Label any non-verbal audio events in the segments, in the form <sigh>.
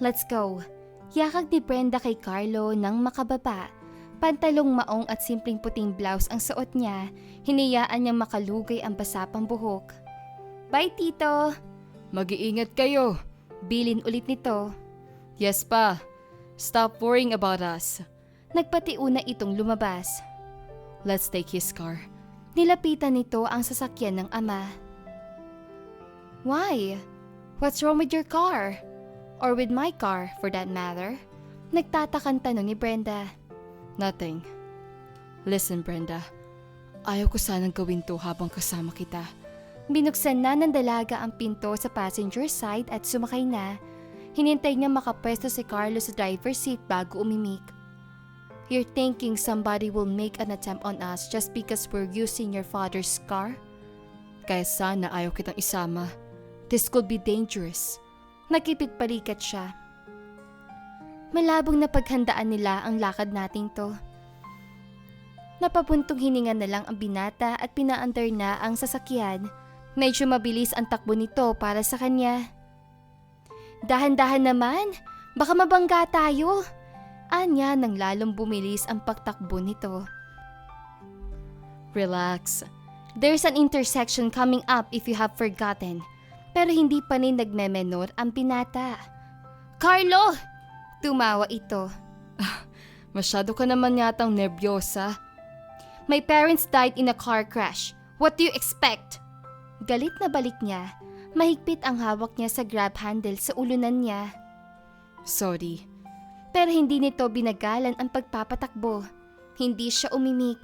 Let's go. Yakag ni Brenda kay Carlo nang makababa. Pantalong maong at simpleng puting blouse ang suot niya. Hinayaan niyang makalugay ang basa pang buhok. Bye, Tito! Mag-iingat kayo. Bilin ulit nito. Yes pa. Stop worrying about us. Nagpatiuna itong lumabas. Let's take his car. Nilapitan nito ang sasakyan ng ama. Why? What's wrong with your car? Or with my car, for that matter? Nagtatakang tanong ni Brenda. Nothing. Listen, Brenda. Ayaw ko sanang gawin to habang kasama kita. Binuksan na ng dalaga ang pinto sa passenger side at sumakay na. Hinintay niya makapwesto si Carlos sa driver's seat bago umimik. You're thinking somebody will make an attempt on us just because we're using your father's car? Kaya sana ayaw kitang isama. This could be dangerous. Nakipit palikat siya. Malabong na paghandaan nila ang lakad nating to. Napapuntong hininga na lang ang binata at pinaandar na ang sasakyan. Medyo mabilis ang takbo nito para sa kanya. Dahan-dahan naman, baka mabangga tayo. Anya nang lalong bumilis ang pagtakbo nito. Relax. There's an intersection coming up if you have forgotten. Pero hindi pa rin nagmemenor ang pinata. Carlo! Tumawa ito. <laughs> Masyado ka naman yatang nervyosa. My parents died in a car crash. What do you expect? Galit na balik niya. Mahigpit ang hawak niya sa grab handle sa ulunan niya. Sorry. Pero hindi nito binagalan ang pagpapatakbo. Hindi siya umimik.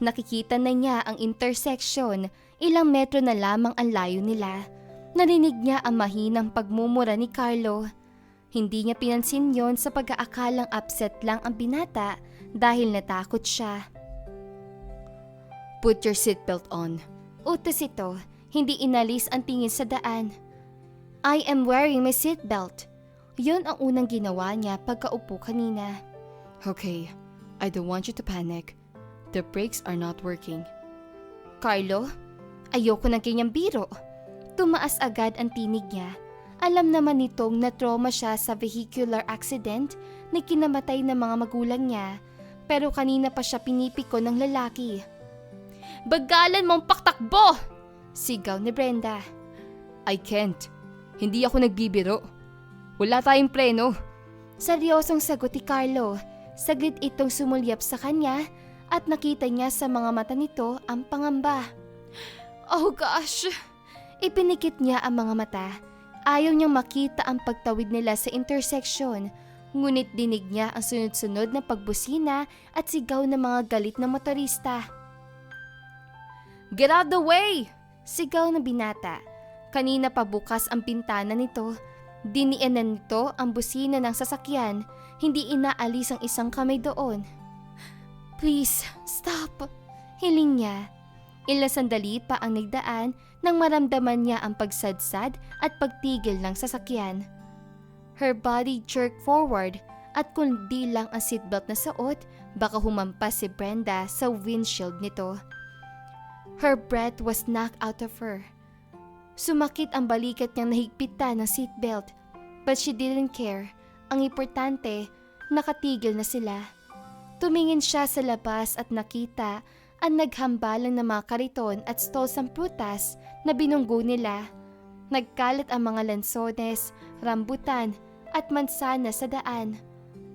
Nakikita na niya ang intersection. Ilang metro na lamang ang layo nila. Narinig niya ang mahinang pagmumura ni Carlo. Hindi niya pinansin yon sa pag-aakalang upset lang ang binata dahil natakot siya. Put your seatbelt on. Utos ito, hindi inalis ang tingin sa daan. I am wearing my seatbelt. Yun ang unang ginawa niya pagkaupo kanina. Okay. I don't want you to panic. The brakes are not working. Carlo, ayoko ng kanyang biro. Tumaas agad ang tinig niya. Alam naman nitong na-trauma siya sa vehicular accident na kinamatay ng mga magulang niya. Pero kanina pa siya pinipiko ng lalaki. Bagalan mong paktakbo! Sigaw ni Brenda. I can't. Hindi ako nagbibiro. Wala tayong preno. Seryosong sagot ni Carlo. Saglit itong sumulyap sa kanya at nakita niya sa mga mata nito ang pangamba. Oh gosh! Ipinikit niya ang mga mata. Ayaw niyang makita ang pagtawid nila sa intersection. Ngunit dinig niya ang sunod-sunod na pagbusina at sigaw ng mga galit na motorista. Get out the way! Sigaw na binata. Kanina pa bukas ang pintana nito. Diniinan nito ang busina ng sasakyan. Hindi inaalis ang isang kamay doon. Please, stop! Hiling niya. Ilang sandali pa ang nagdaan nang maramdaman niya ang pagsadsad at pagtigil ng sasakyan. Her body jerked forward at kung di lang ang seatbelt na suot, baka humampas si Brenda sa windshield nito. Her breath was knocked out of her. Sumakit ang balikat niyang nahigpitan ng seatbelt, but she didn't care. Ang importante, nakatigil na sila. Tumingin siya sa labas at nakita ang naghambalang na mga kariton at stalls ng prutas na binunggo nila. Nagkalat ang mga lansones, rambutan at mansana sa daan.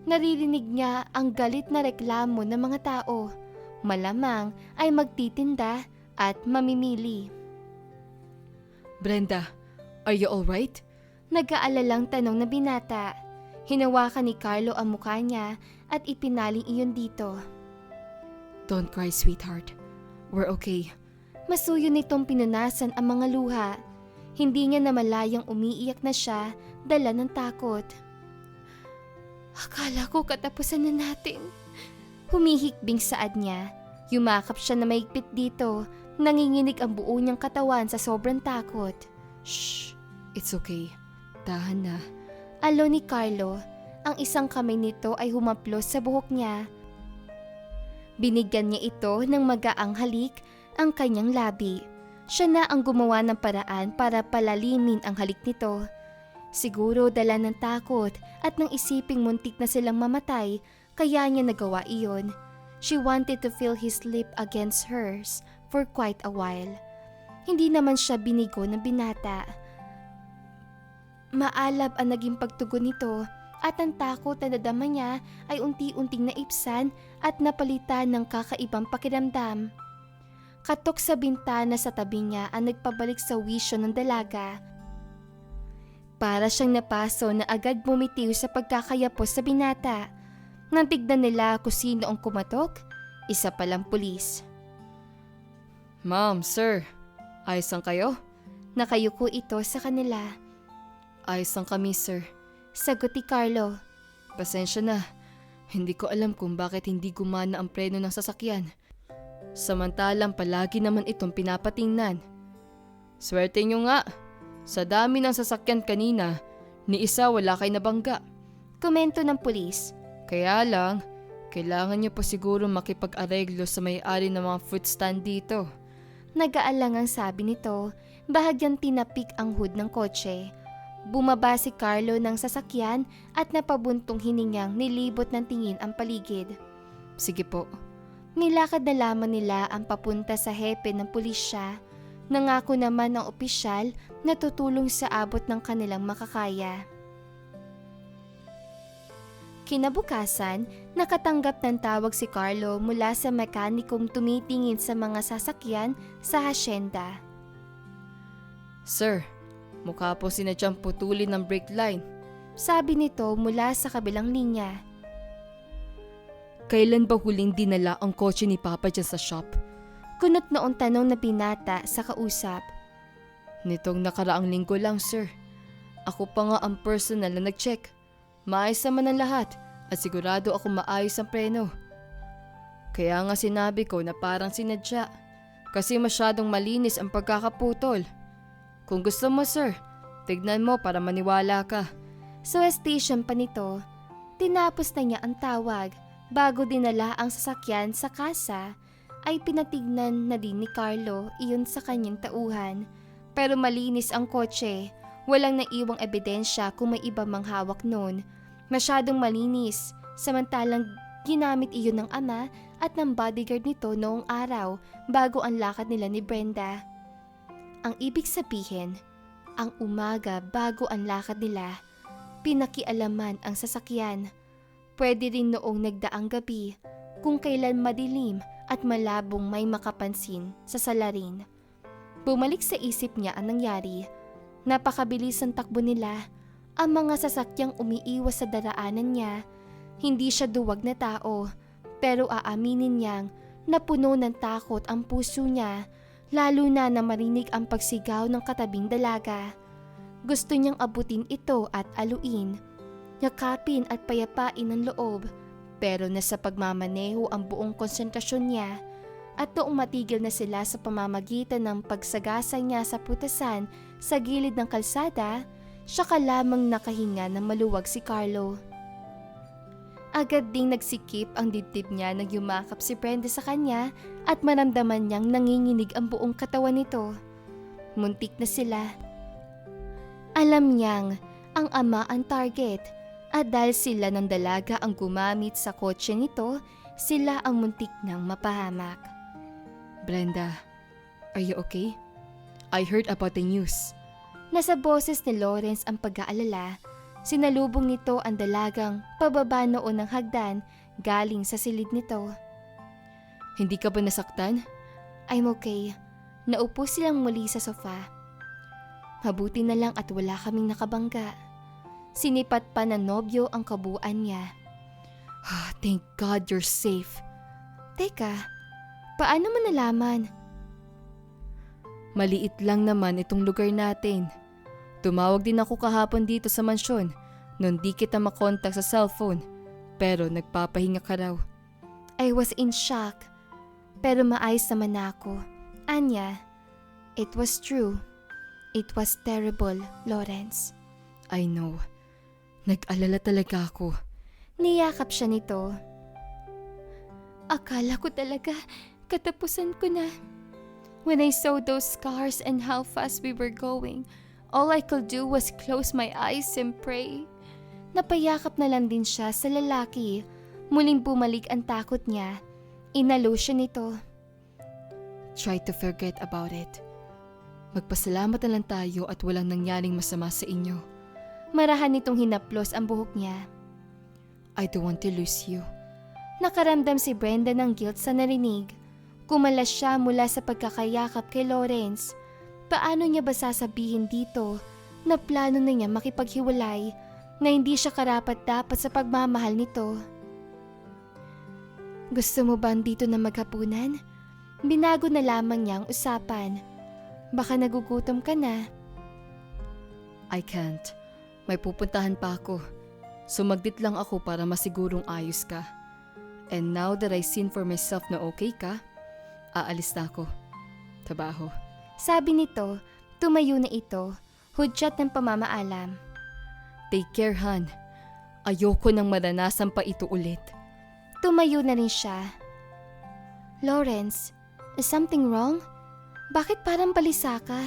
Naririnig niya ang galit na reklamo ng mga tao. Malamang ay magtitinda at mamimili. Brenda, are you alright? Nag-aalalang tanong na binata. Hinawakan ni Carlo ang mukha niya at ipinaling iyon dito. Don't cry, sweetheart. We're okay. Masuyo nitong pinunasan ang mga luha. Hindi niya namalayang umiiyak na siya dala ng takot. Akala ko katapusan na natin. Humihikbing saad niya. Yumakap siya na maigpit dito. Nanginginig ang buo niyang katawan sa sobrang takot. Shh. It's okay. Tahan na. Alo ni Carlo, ang isang kamay nito ay humaplos sa buhok niya. Binigyan niya ito ng magaang halik ang kanyang labi. Siya na ang gumawa ng paraan para palalimin ang halik nito. Siguro dala ng takot at nang isiping muntik na silang mamatay, kaya niya nagawa iyon. She wanted to feel his lip against hers for quite a while. Hindi naman siya binigo ng binata. Maalab ang naging pagtugon nito at ang takot na nadama niya ay unti-unting naipsan at napalitan ng kakaibang pakiramdam. Katok sa bintana sa tabi niya ang nagpabalik sa wisyo ng dalaga. Para siyang napaso na agad bumitiw sa pagkakayapos sa binata. Nang tignan nila kung sino ang kumatok, isa palang pulis. Ma'am, sir, ayos lang kayo? Nakayuko ito sa kanila. Ayos lang kami, sir. Sagot ni Carlo. Pasensya na. Hindi ko alam kung bakit hindi gumana ang preno ng sasakyan. Samantalang palagi naman itong pinapatingnan. Swerte nyo nga. Sa dami ng sasakyan kanina, ni isa wala kay nabangga. Komento ng pulis. Kaya lang, kailangan nyo pa siguro makipag-areglo sa may-ari ng mga fruit stand dito. Nagaalang ang sabi nito, bahagyang tinapik ang hood ng kotse. Bumaba si Carlo ng sasakyan at napabuntong hiningang nilibot ng tingin ang paligid. Sige po. Nilakad na lamang nila ang papunta sa hepe ng pulisya. Nangako naman ng opisyal na tutulong sa abot ng kanilang makakaya. Kinabukasan, nakatanggap ng tawag si Carlo mula sa mekanikong tumitingin sa mga sasakyan sa hasyenda. Sir, mukha po sinadyang putulin ng brake line. Sabi nito mula sa kabilang linya. Kailan ba huling dinala ang kotse ni Papa dyan sa shop? Kunot noong tanong na binata sa kausap. Nitong nakaraang linggo lang, sir. Ako pa nga ang personal na nag-check. Maayos naman ang lahat at sigurado ako maayos ang preno. Kaya nga sinabi ko na parang sinadya kasi masyadong malinis ang pagkakaputol. Kung gusto mo, sir, tignan mo para maniwala ka. Sa station pa nito, tinapos na niya ang tawag bago dinala ang sasakyan sa kasa ay pinatignan na din ni Carlo iyon sa kanyang tauhan. Pero malinis ang kotse, walang naiwang ebidensya kung may iba mang hawak noon. Masyadong malinis, samantalang ginamit iyon ng ama at ng bodyguard nito noong araw bago ang lakad nila ni Brenda. Ang ibig sabihin, ang umaga bago ang lakad nila, pinakialaman ang sasakyan. Pwede rin noong nagdaang gabi kung kailan madilim at malabong may makapansin sa salarin. Bumalik sa isip niya ang nangyari. Napakabilis ang takbo nila. Ang mga sasakyang umiiwas sa daraanan niya. Hindi siya duwag na tao, pero aaminin niyang napuno ng takot ang puso niya, lalo na na marinig ang pagsigaw ng katabing dalaga. Gusto niyang abutin ito at aluin, yakapin at payapain ang loob, pero nasa pagmamaneho ang buong konsentrasyon niya at noong matigil na sila sa pamamagitan ng pagsagasa niya sa putasan sa gilid ng kalsada, siya ka lamang nakahinga ng maluwag si Carlo. Agad ding nagsikip ang dibdib niya nang yumakap si Brenda sa kanya at maramdaman niyang nanginginig ang buong katawan nito. Muntik na sila. Alam niyang ang ama ang target at dahil sila ng dalaga ang gumamit sa kotse nito, sila ang muntik nang mapahamak. Brenda, are you okay? I heard about the news. Nasa boses ni Lawrence ang pag-aalala. Sinalubong nito ang dalagang pababa noon ng hagdan galing sa silid nito. Hindi ka ba nasaktan? I'm okay. Naupo silang muli sa sofa. Mabuti na lang at wala kaming nakabangga. Sinipat pa ng nobyo ang kabuuan niya. Ah, Thank God you're safe. Teka, paano mo nalaman? Maliit lang naman itong lugar natin. Tumawag din ako kahapon dito sa mansyon nung di kita makontak sa cellphone. Pero nagpapahinga ka raw. I was in shock. Pero maayos naman ako. Anya, it was true. It was terrible, Lawrence. I know. Nag-alala talaga ako. Niyakap siya nito. Akala ko talaga katapusan ko na. When I saw those scars and how fast we were going, All I could do was close my eyes and pray. Napayakap na lang din siya sa lalaki. Muling bumalik ang takot niya. Inalo siya nito. Try to forget about it. Magpasalamat na lang tayo at walang nangyaring masama sa inyo. Marahan nitong hinaplos ang buhok niya. I don't want to lose you. Nakaramdam si Brenda ng guilt sa narinig. Kumalas siya mula sa pagkakayakap kay Lawrence. Paano niya ba sasabihin dito na plano na niya makipaghiwalay na hindi siya karapat dapat sa pagmamahal nito? Gusto mo ba dito na maghapunan? Binago na lamang niya ang usapan. Baka nagugutom ka na. I can't. May pupuntahan pa ako. Sumagdit lang ako para masigurong ayos ka. And now that I seen for myself na okay ka, aalis na ako. Trabaho. Sabi nito, tumayo na ito, hudyat ng pamamaalam. Take care, Han. Ayoko nang maranasan pa ito ulit. Tumayo na rin siya. Lawrence, is something wrong? Bakit parang balisa ka?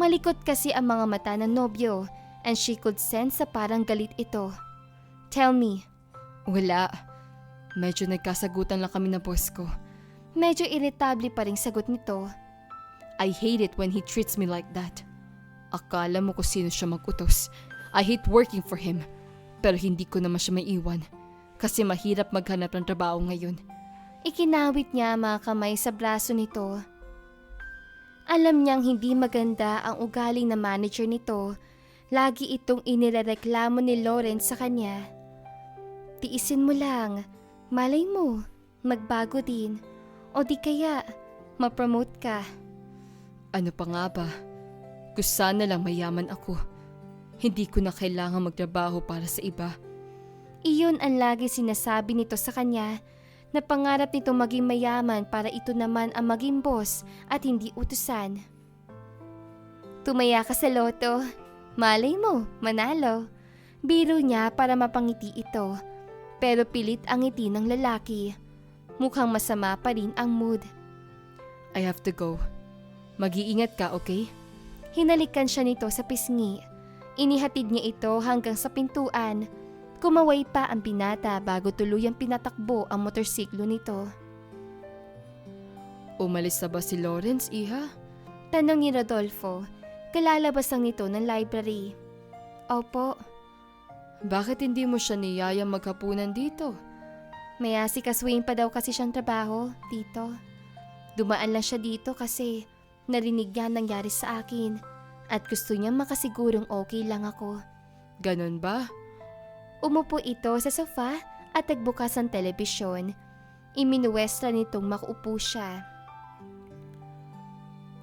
Malikot kasi ang mga mata ng nobyo and she could sense sa parang galit ito. Tell me, Wala. Medyo nagkasagutan lang kami ng boss ko. medyo irritable pa rin sagot nito. I hate it when he treats me like that. Akala mo kung sino siya magutos. I hate working for him. Pero hindi ko naman siya maiwan. Kasi mahirap maghanap ng trabaho ngayon. Ikinawit niya mga kamay sa braso nito. Alam niyang hindi maganda ang ugaling na manager nito. Lagi itong inirereklamo ni Lawrence sa kanya. Tiisin mo lang. Malay mo, magbago din. O di kaya, mapromote ka. Ano pa nga ba? Gusto sana lang mayaman ako. Hindi ko na kailangan magtrabaho para sa iba. Iyon ang lagi sinasabi nito sa kanya na pangarap nito maging mayaman para ito naman ang maging boss at hindi utusan. Tumaya ka sa loto. Malay mo, manalo. Biro niya para mapangiti ito. Pero pilit ang ngiti ng lalaki. Mukhang masama pa rin ang mood. I have to go. Mag-iingat ka, okay? Hinalikan siya nito sa pisngi. Inihatid niya ito hanggang sa pintuan. Kumaway pa ang binata bago tuluyang pinatakbo ang motorsiklo nito. Umalis na ba si Lawrence, Iha? Tanong ni Rodolfo. Kalalabas lang nito ng library. Opo, Bakit hindi mo siya niyayang maghapunan dito? may asikaswing pa daw kasi siyang trabaho, tito. Dumaan lang siya dito kasi narinig niya ang nangyari sa akin at gusto niyang makasigurong okay lang ako. Ganon ba? Umupo ito sa sofa at nagbukas ang telebisyon. Iminuwestra nitong makuupo siya.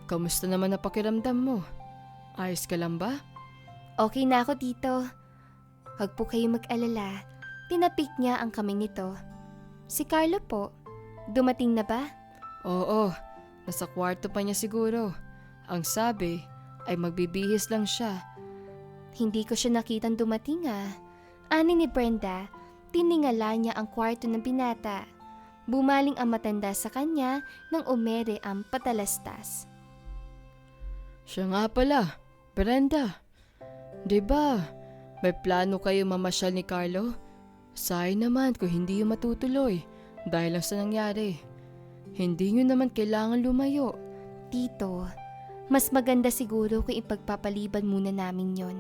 Kamusta naman na pakiramdam mo? Ayos ka lang ba? Okay na ako dito. Huwag po kayo mag-alala. Tinapik niya ang kamay nito. Si Carlo po, dumating na ba? Oo, nasa kwarto pa niya siguro. Ang sabi ay magbibihis lang siya. Hindi ko siya nakitang dumating ah. Ani ni Brenda, tiningala niya ang kwarto ng binata. Bumaling ang matanda sa kanya nang umere ang patalastas. Siya nga pala, Brenda. 'Di ba? May plano kayo mamasyal ni Carlo? Sayang naman kung hindi yung matutuloy dahil lang sa nangyari. Hindi nyo naman kailangan lumayo. Tito, mas maganda siguro kung ipagpapaliban muna namin yon.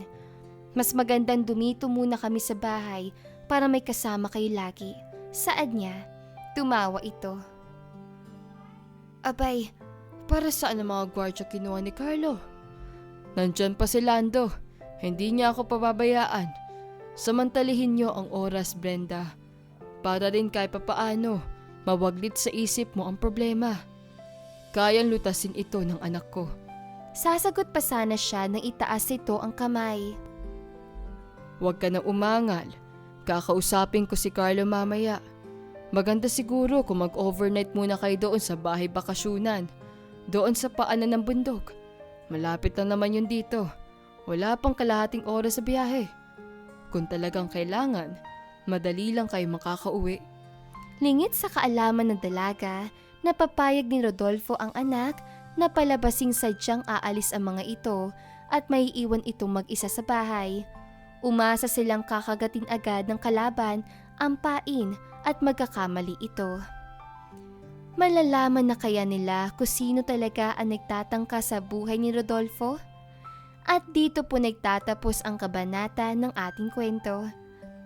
Mas magandang dumito muna kami sa bahay para may kasama kayo lagi. Saad niya? Tumawa ito. Abay, para saan ang mga gwardya kinuha ni Carlo? Nandyan pa si Lando. Hindi niya ako pababayaan. Samantalihin niyo ang oras, Brenda. Para rin kahit papaano, mawaglit sa isip mo ang problema. Kayang lutasin ito ng anak ko. Sasagot pa sana siya nang itaas ito ang kamay. Huwag ka na umangal. Kakausapin ko si Carlo mamaya. Maganda siguro kung mag-overnight muna kayo doon sa bahay bakasyunan. Doon sa paanan ng bundok. Malapit lang naman yun dito. Wala pang kalahating oras sa biyahe. Kung talagang kailangan, madali lang kayo makakauwi. Lingit sa kaalaman ng dalaga, napapayag ni Rodolfo ang anak na palabasing sadyang aalis ang mga ito at may iwan itong mag-isa sa bahay. Umasa silang kakagatin agad ng kalaban, ampain at magkakamali ito. Malalaman na kaya nila kung sino talaga ang nagtatangka sa buhay ni Rodolfo? At dito po nagtatapos ang kabanata ng ating kwento.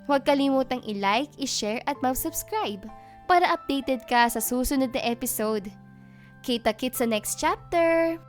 Huwag kalimutang i-like, i-share at mag-subscribe para updated ka sa susunod na episode. Kita-kit sa next chapter!